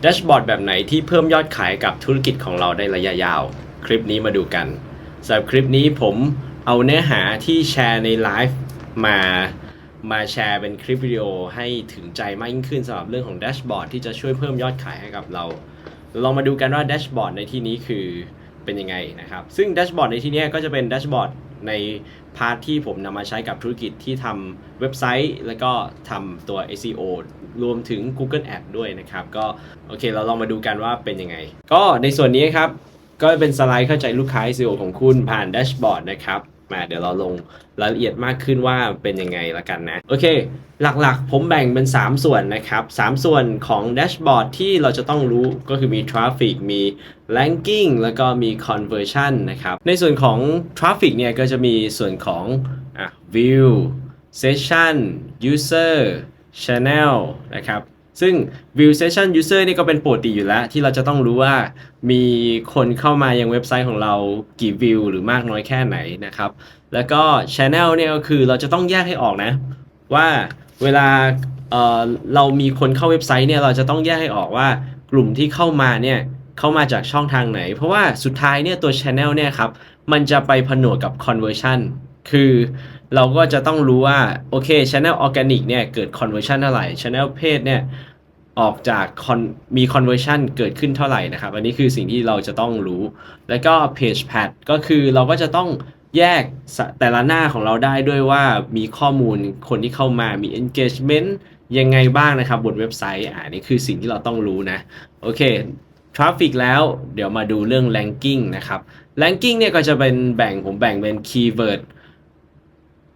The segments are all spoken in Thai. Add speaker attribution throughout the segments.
Speaker 1: แดชบอร์ดแบบไหนที่เพิ่มยอดขายกับธุรกิจของเราได้ระยะยาว คลิปนี้มาดูกันสำหรับคลิปนี้ผมเอาเนื้อหาที่แชร์ในไลฟ์มามาแชร์เป็นคลิปวิดีโอให้ถึงใจมากยิ่งขึ้นสำหรับเรื่องของแดชบอร์ดที่จะช่วยเพิ่มยอดขายให้กับเรา ลองมาดูกันว่าแดชบอร์ดในที่นี้คือเป็นยังไงนะครับ ซึ่งแดชบอร์ดในที่นี้ก็จะเป็นแดชบอร์ด ในพาร์ทที่ผมนำมาใช้กับธุรกิจที่ทำเว็บไซต์ แล้วก็ทำตัว SEO รวมถึง Google Ad ด้วยนะครับ ก็โอเคเราลองมาดูกันว่าเป็นยังไง ก็ในส่วนนี้ครับ ก็เป็นสไลด์เข้าใจลูกค้า SEO ของคุณผ่านแดชบอร์ดนะครับ มาเดี๋ยวเราลงรายละเอียดมากขึ้นว่าเป็นยังไงละกันนะ โอเค หลักๆ ผมแบ่งเป็น 3 ส่วนนะครับ 3 ส่วนของแดชบอร์ดที่เราจะต้องรู้ก็คือมี Traffic มี Ranking แล้วก็มี Conversion นะครับ ในส่วนของ Traffic เนี่ยก็จะมีส่วนของอะ View Session User Channel นะครับ ซึ่ง view session user นี่ก็เป็นปกติอยู่แล้ว ที่เราจะต้องรู้ว่ามีคนเข้ามายังเว็บไซต์ของเรากี่วิวหรือมากน้อยแค่ไหนนะครับ แล้วก็ channel เนี่ยก็คือเราจะต้องแยกให้ออกนะ ว่าเวลาเออเรามีคนเข้าเว็บไซต์เนี่ยเราจะต้องแยกให้ออกว่ากลุ่มที่เข้ามาเนี่ยเข้ามาจากช่องทางไหน เพราะว่าสุดท้ายเนี่ยตัว channel เนี่ยครับมันจะไปผนวกกับ conversion คือเราก็จะต้องรู้ว่า โอเค Channel Organic เนี่ยเกิด conversion เท่าไหร่ Channel Page เนี่ยออกจากมี conversion เกิดขึ้นเท่าไหร่นะครับ อันนี้คือสิ่งที่เราจะต้องรู้ แล้วก็ Page Pad ก็คือเราก็จะต้องแยกแต่ละหน้าของเราได้ด้วยว่ามีข้อมูลคนที่เข้ามามี engagement ยังไงบ้างนะครับบนเว็บไซต์อ่านี่คือสิ่งที่เราต้องรู้นะ โอเค Traffic แล้วเดี๋ยวมาดูเรื่อง Ranking นะครับ Ranking เนี่ยก็จะเป็นแบ่งผมแบ่งเป็น Keyword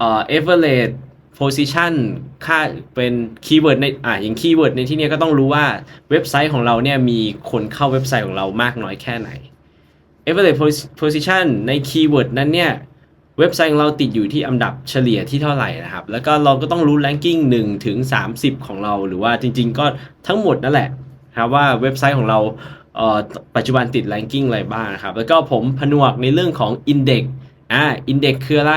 Speaker 1: เอ่อ average position ค่าเป็นคีย์เวิร์ดในอะอย่างคีย์เวิร์ดในที่นี้ก็ต้องรู้ว่าเว็บไซต์ของเราเนี่ยมีคนเข้าเว็บไซต์ของเรามากน้อยแค่ไหน average pos- position ในคีย์เวิร์ดนั้นเนี่ยเว็บไซต์ของเราติดอยู่ที่อันดับเฉลี่ยที่เท่าไหร่นะครับ แล้วก็เราก็ต้องรู้ ranking 1ถึง30 ของเราหรือว่าจริง ๆ ก็ทั้งหมดนั่นแหละครับว่าเว็บไซต์ของเราเปัจจุบันติด ranking อะไรบ้างนะครับ แล้วก็ผมผนวกในเรื่องของ index อ่า index คืออะไร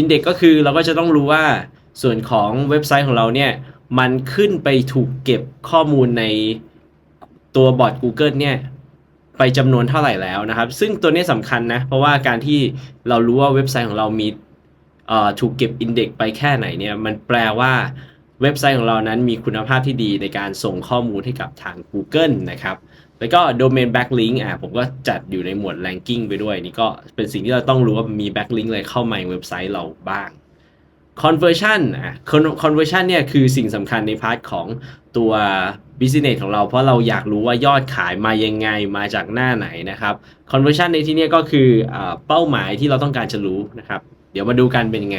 Speaker 1: index ก็คือเราก็จะต้องรู้ว่าส่วนของเว็บไซต์ของเราเนี่ย มันขึ้นไปถูกเก็บข้อมูลในตัวบอร์ด Google เนี่ย ไปจำนวนเท่าไหร่แล้วนะครับ ซึ่งตัวนี้สำคัญนะ เพราะว่าการที่เรารู้ว่าเว็บไซต์ของเรามีเอ่อถูกเก็บ index ไปแค่ไหนเนี่ย มันแปลว่าเว็บไซต์ของเรานั้นมีคุณภาพที่ดีในการส่งข้อมูลให้กับทาง Google นะครับ แล้วก็ domain backlink อะผมก็จัดอยู่ในหมวด ranking ไปด้วย นี่ก็เป็นสิ่งที่เราต้องรู้ว่ามี backlink อะไรเข้ามาในเว็บไซต์เราบ้าง conversion อะ conversion เนี่ยคือสิ่งสำคัญในพาร์ทของตัว business ของเราเพราะเราอยากรู้ว่ายอดขายมายังไงมาจากหน้าไหนนะครับ conversion ในที่นี้ก็คืออเป้าหมายที่เราต้องการจะรู้นะครับ เดี๋ยวมาดูกันเป็นยังไง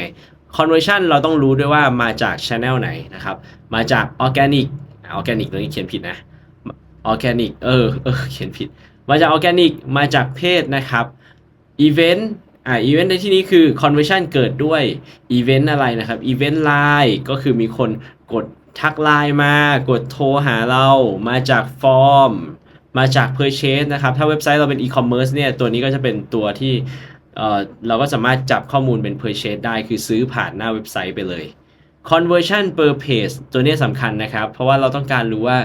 Speaker 1: conversion เราต้องรู้ด้วยว่ามาจาก channel ไหนนะครับ มาจาก organic อะ organic ตรงนี้เขียนผิดนะ organic เออเออเขียนผิด มาจาก organic มาจากเพศนะครับ event อ่า event ในที่นี้คือ conversion เกิดด้วย event อะไรนะครับ event line ก็คือมีคนกดทักไลน์มากดโทรหาเรามาจากฟอร์ม มาจาก purchase นะครับถ้าเว็บไซต์เราเป็น e-commerce เนี่ยตัวนี้ก็จะเป็นตัวที่เออเราก็สามารถจับข้อมูลเป็น purchase ได้คือซื้อผ่านหน้าเว็บไซต์ไปเลย conversion per page ตัวนี้สำคัญนะครับ เพราะว่าเราต้องการรู้ว่า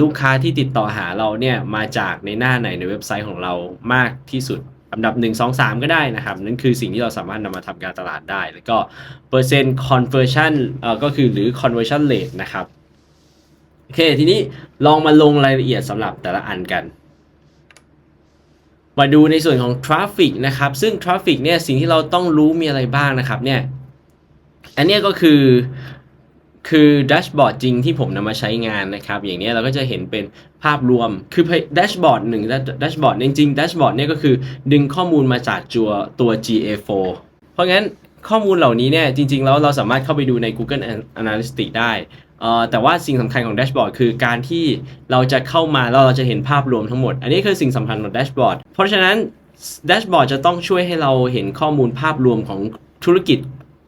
Speaker 1: ลูกค้าที่ติดต่อหาเราเนี่ยมาจากในหน้าไหนในเว็บไซต์ของเรามากที่สุดอันดับ 1 2 3 ก็ได้นะครับ นั่นคือสิ่งที่เราสามารถนำมาทำการตลาดได้ แล้วก็เปอร์เซ็นต์ conversion เอ่อก็คือหรือ conversion rate นะครับโอเคทีนี้ลองมาลงรายละเอียดสำหรับแต่ละอันกัน มาดูในส่วนของ traffic นะครับ ซึ่ง traffic เนี่ยสิ่งที่เราต้องรู้มีอะไรบ้างนะครับเนี่ยอันนี้ก็คือ คือแดชบอร์ดจริงที่ผมนำมาใช้งานนะครับ อย่างนี้เราก็จะเห็นเป็นภาพรวม คือแดชบอร์ดหนึ่งแดชบอร์ดจริงๆแดชบอร์ดเนี่ยก็คือดึงข้อมูลมาจากตัวตัว GA4 เพราะงั้นข้อมูลเหล่านี้เนี่ยจริงๆแล้วเราสามารถเข้าไปดูใน Google Analytics ได้แต่ว่าสิ่งสำคัญของแดชบอร์ดคือการที่เราจะเข้ามาแล้วเราจะเห็นภาพรวมทั้งหมด อันนี้คือสิ่งสำคัญของแดชบอร์ดเพราะฉะนั้นแดชบอร์ดจะต้องช่วยให้เราเห็นข้อมูลภาพรวมของธุรกิจ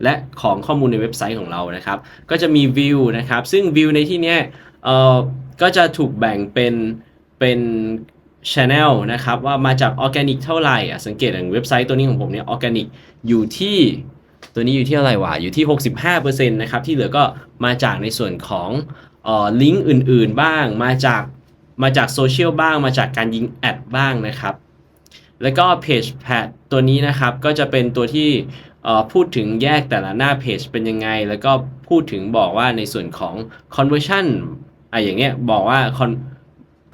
Speaker 1: และของข้อมูลในเว็บไซต์ของเรานะครับ ก็จะมีวิวนะครับ ซึ่งวิวในที่นี้เอ่อก็จะถูกแบ่งเป็นเป็น Channel นะครับว่ามาจากออร์แกนิกเท่าไหร่อะสังเกตอย่างเว็บไซต์ตัวนี้ของผมเนี่ยออร์แกนิกอยู่ที่ตัวนี้อยู่ที่อะไรวะอยู่ที่ 65%นะครับที่เหลือก็มาจากในส่วนของเอ่อลิงก์อื่นๆบ้าง มาจากมาจากโซเชียลบ้าง มาจากการยิงแอดบ้างนะครับ แล้วก็เพจแพดตัวนี้นะครับก็จะเป็นตัวที่ พูดถึงแยกแต่ละหน้าเพจเป็นยังไง แล้วก็พูดถึงบอกว่าในส่วนของ conversion อะอย่างเงี้ยบอกว่า con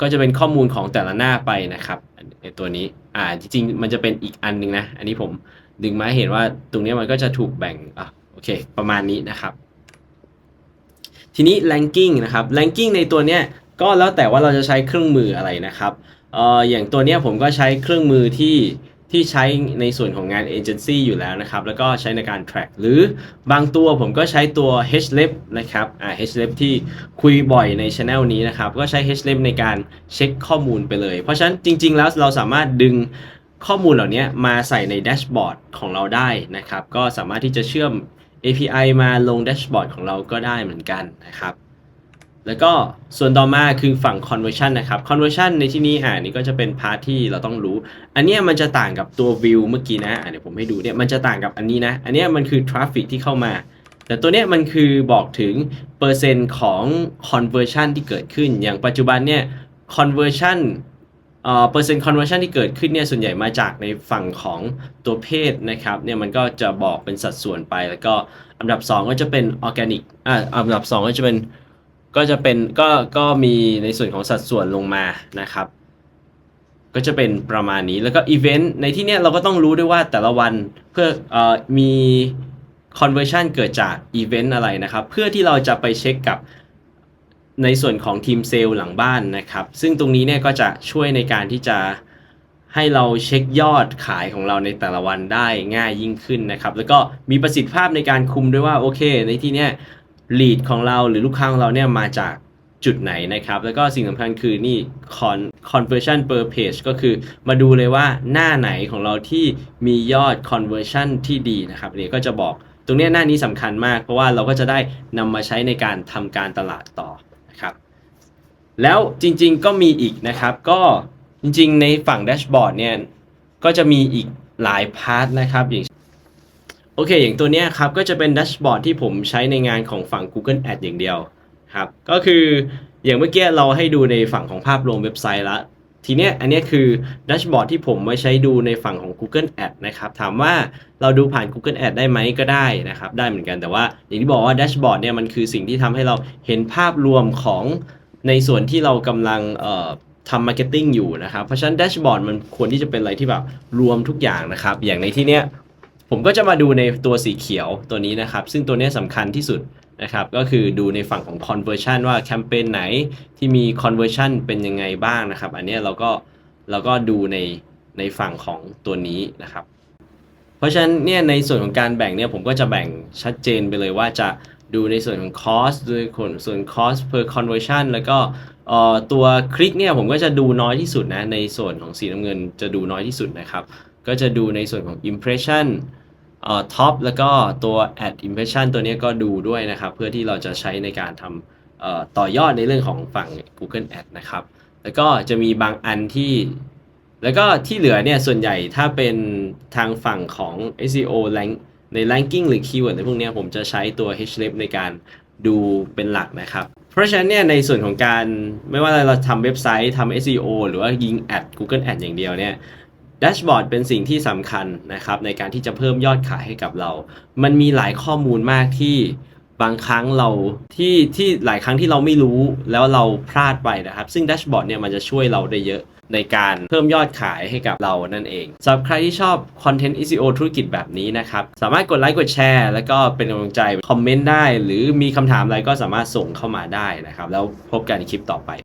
Speaker 1: ก็จะเป็นข้อมูลของแต่ละหน้าไปนะครับในตัวนี้อ่าจริงๆ มันจะเป็นอีกอันหนึงนะ อันนี้ผมดึงมาเห็นว่าตรงนี้มันก็จะถูกแบ่งอะโอเค ประมาณนี้นะครับ ทีนี้ ranking นะครับ ranking ในตัวเนี้ยก็แล้วแต่ว่าเราจะใช้เครื่องมืออะไรนะครับเอ่ออย่างตัวเนี้ยผมก็ใช้เครื่องมือที่ ที่ใช้ในส่วนของงานเอเจนซี่อยู่แล้วนะครับ แล้วก็ใช้ในการ track หรือบางตัวผมก็ใช้ตัว hlab นะครับอ่า hlab ที่คุยบ่อยใน channel นี้นะครับ ก็ใช้ hlab ในการเช็คข้อมูลไปเลย เพราะฉะนั้นจริง ๆ แล้วเราสามารถดึงข้อมูลเหล่านี้มาใส่ในแดชบอร์ดของเราได้นะครับ ก็สามารถที่จะเชื่อม API มาลงแดชบอร์ดของเราก็ได้เหมือนกันนะครับ แล้วก็ส่วนต่อมาคือฝั่ง conversion นะครับ conversion ในที่นี้อ่านี่ก็จะเป็นพาร์ทที่เราต้องรู้ อันนี้มันจะต่างกับตัว view เมื่อกี้นะอะเดี๋ยวผมให้ดูเนี่ยมันจะต่างกับอันนี้นะ อันนี้มันคือ traffic ที่เข้ามา แต่ตัวเนี้ยมันคือบอกถึงเปอร์เซ็นต์ของ conversion ที่เกิดขึ้น อย่างปัจจุบันเนี่ย conversion เอ่อเปอร์เซ็นต์ conversion ที่เกิดขึ้นเนี่ยส่วนใหญ่มาจากในฝั่งของตัวเพศนะครับเนี่ยมันก็จะบอกเป็นสัดส่วนไป แล้วก็อันดับ 2 ก็จะเป็น organic อ่าอันดับ 2 ก็จะเป็น ก็จะเป็นก็ก็มีในส่วนของสัดส่วนลงมานะครับ ก็จะเป็นประมาณนี้แล้วก็อีเวนต์ในที่เนี้ยเราก็ต้องรู้ด้วยว่าแต่ละวันเพื่ออมี conversion เกิดจากอีเวนต์อะไรนะครับ เพื่อที่เราจะไปเช็คกับในส่วนของทีมเซลล์หลังบ้านนะครับ ซึ่งตรงนี้เนี่ยก็จะช่วยในการที่จะให้เราเช็คยอดขายของเราในแต่ละวันได้ง่ายยิ่งขึ้นนะครับ แล้วก็มีประสิทธิภาพในการคุมด้วยว่าโอเค ในที่เนี้ย lead ของเราหรือลูกค้าของเราเนี่ยมาจากจุดไหนนะครับ แล้วก็สิ่งสำคัญคือนี่ con conversion per page ก็คือมาดูเลยว่าหน้าไหนของเราที่มียอด conversion ที่ดีนะครับอันนี่ก็จะบอกตรงนี้หน้านี้สำคัญมาก เพราะว่าเราก็จะได้นำมาใช้ในการทำการตลาดต่อนะครับแล้วจริงๆก็มีอีกนะครับ ก็จริงๆในฝั่งแดชบอร์ดเนี่ยก็จะมีอีกหลายพาร์ทนะครับอย่าง โอเค อย่างตัวเนี้ยครับก็จะเป็นแดชบอร์ดที่ผมใช้ในงานของฝั่ง Google Ad อย่างเดียวครับ ก็คืออย่างเมื่อกี้เราให้ดูในฝั่งของภาพรวมเว็บไซต์ละ ทีเนี้ยอันนี้คือแดชบอร์ดที่ผมไว้ใช้ดูในฝั่งของ Google Ad นะครับ ถามว่าเราดูผ่าน Google Ad ได้ไหมก็ได้นะครับ ได้เหมือนกันแต่ว่าอย่างที่บอกว่าแดชบอร์ดเนี่ยมันคือสิ่งที่ทำให้เราเห็นภาพรวมของในส่วนที่เรากำลังเอ่อทำมาร์เก็ตติ้งอยู่นะครับ เพราะฉะนั้นแดชบอร์ดมันควรที่จะเป็นอะไรที่แบบรวมทุกอย่างนะครับ อย่างในที่เนี้ย ผมก็จะมาดูในตัวสีเขียวตัวนี้นะครับ ซึ่งตัวนี้สำคัญที่สุดนะครับ ก็คือดูในฝั่งของ conversion ว่าแคมเปญไหนที่มี conversion เป็นยังไงบ้างนะครับ อันนี้เราก็เราก็ดูในในฝั่งของตัวนี้นะครับ เพราะฉะนั้นเนี่ยในส่วนของการแบ่งเนี่ยผมก็จะแบ่งชัดเจนไปเลยว่าจะดูในส่วนของ cost ด้วยส่วน cost per conversion แล้วก็ตัวคลิกเนี่ยผมก็จะดูน้อยที่สุดนะในส่วนของสีน้ำเงินจะดูน้อยที่สุดนะครับ ก็จะดูในส่วนของ impression เอ่อ top แล้วก็ตัว ad impression ตัวนี้ก็ดูด้วยนะครับ เพื่อที่เราจะใช้ในการทำเอ่อต่อยอดในเรื่องของฝั่ง Google Ad นะครับ แล้วก็จะมีบางอันที่ แล้วก็ที่เหลือเนี่ยส่วนใหญ่ถ้าเป็นทางฝั่งของ SEO rank ใน ranking หรือ keyword ในพวกนี้ผมจะใช้ตัว href ในการดูเป็นหลักนะครับ เพราะฉะนั้นเนี่ยในส่วนของการไม่ว่าเราทำเว็บไซต์ทำ SEO หรือว่ายิงแอด Google Ad อย่างเดียวเนี่ย แดชบอร์ดเป็นสิ่งที่สำคัญนะครับในการที่จะเพิ่มยอดขายให้กับเรา มันมีหลายข้อมูลมากที่บางครั้งเราที่ที่หลายครั้งที่เราไม่รู้แล้วเราพลาดไปนะครับ ซึ่งแดชบอร์ดเนี่ยมันจะช่วยเราได้เยอะในการเพิ่มยอดขายให้กับเรานั่นเองสำหรับใครที่ชอบคอนเทนต์ SEO ธุรกิจแบบนี้นะครับ สามารถกดไลค์กดแชร์ แล้วก็เป็นกำลังใจ คอมเมนต์ได้ หรือมีคำถามอะไรก็สามารถส่งเข้ามาได้นะครับ แล้วพบกันในคลิปต่อไป